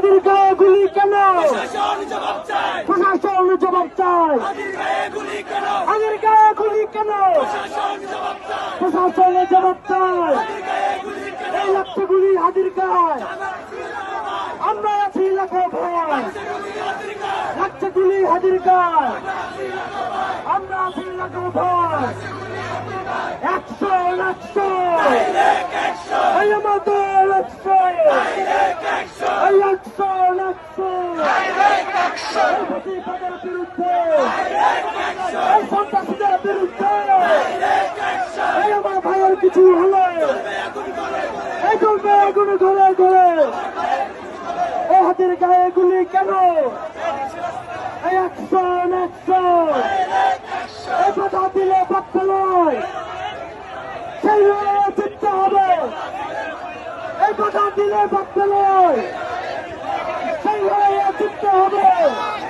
হাজির গায়ে গুলি কেন? প্রশাসন জবাব চায়। হাজির গায়ে গুলি কেন? প্রশাসন জবাব চায়। এই লাগছে গুলি হাজির গায়ে। আমরা আছি লাখো ভয় লাগছে গুলি হাজির গায়ে। আমরা আছি লাখো ভয় একশো একশো। এই আমাদের একশো। ফসিবাদের বিরুদ্ধে এই সন্ত্রাসীদের বিরুদ্ধে এই আমার ভাইয়ের কিছু হলে এই চলবে আগুন ঘরে ঘরে এই হাতের গায়ে গুলি কেন এই একশো একশো এই কথা দিলে বাক্য নয় সেই লড়াইয়ে জিততে হবে এই কথা দিলে বাক্য নয় 对不对？